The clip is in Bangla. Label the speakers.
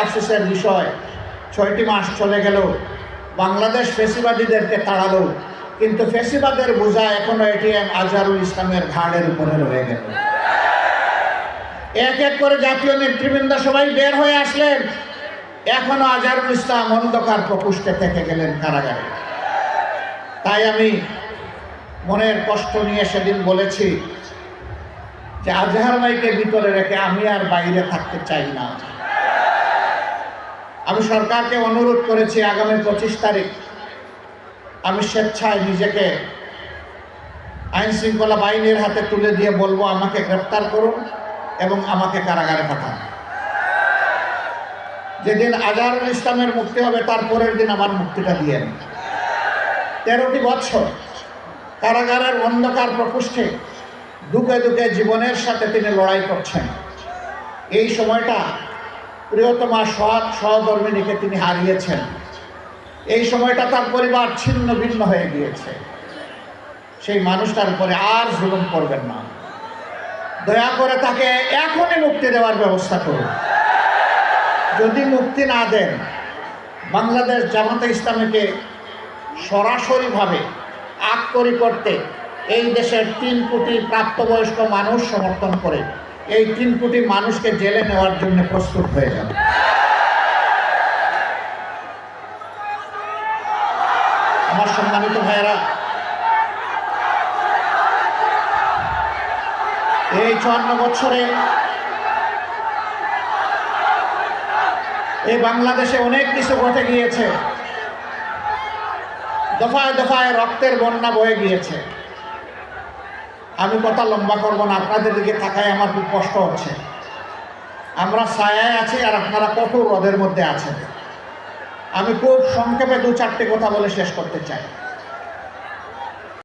Speaker 1: আফসোসের বিষয়। ছয়টি মাস চলে গেল। বাংলাদেশ ফেসিবাদীদেরকে তাড়ালো। কিন্তু ফেসিবাদের বোঝা এখনও এটিএম আজহারুল ইসলামের ঘাড়ের উপরে রয়ে গেল। এক এক করে জাতীয় নেতৃবৃন্দ সবাই বের হয়ে আসলেন। এখনও আজহারুল ইসলাম অন্ধকার প্রকুষ্টে থেকে গেলেন কারাগারে। তাই আমি মনের কষ্ট নিয়ে সেদিন বলেছি যে আজহার ভাইকে ভিতরে রেখে আমি আর বাইরে থাকতে চাই না। আমি সরকারকে অনুরোধ করেছি আগামী পঁচিশ তারিখ আমি স্বেচ্ছায় নিজেকে আইন শৃঙ্খলা বাহিনীর হাতে তুলে দিয়ে বলব, আমাকে গ্রেপ্তার করুন এবং আমাকে কারাগারে পাঠান। যেদিন আজহারুল ইসলামের মুক্তি হবে, তার পরের দিন আমার মুক্তিটা দিয়ে তেরোটি বছর কারাগারের অন্ধকার প্রকোষ্ঠে দুঃখে দুঃখে জীবনের সাথে তিনি লড়াই করছেন। এই সময়টা প্রিয়তমা সৎ সহধর্মিনীকে তিনি হারিয়েছেন। এই সময়টা তার পরিবার ছিন্ন ভিন্ন হয়ে গিয়েছে। সেই মানুষটার উপরে আর জুলুম করবেন না। দয়া করে তাকে এখনই মুক্তি দেওয়ার ব্যবস্থা করুন। যদি মুক্তি না দেন, বাংলাদেশ জামাতে ইসলামীকে সরাসরিভাবে আক্তরি করতে এই দেশের তিন কোটি প্রাপ্তবয়স্ক মানুষ সমর্থন করে এই তিন কোটি মানুষকে জেলে নেওয়ার জন্য প্রস্তুত হয়ে যাবে। আমার সম্মানিত ভাইয়েরা, এই চুয়ান্ন বছরে এই বাংলাদেশে অনেক কিছু ঘটে গিয়েছে। দফায় দফায় রক্তের বন্যা বয়ে গিয়েছে। আমি কথা লম্বা করব না, আপনাদের দিকে থাকায় আমার খুব কষ্ট হচ্ছে। আমরা ছায়ায় আছি আর আপনারা কঠোর হ্রদের মধ্যে আছেন। আমি খুব সংক্ষেপে দু চারটে কথা বলে শেষ করতে চাই।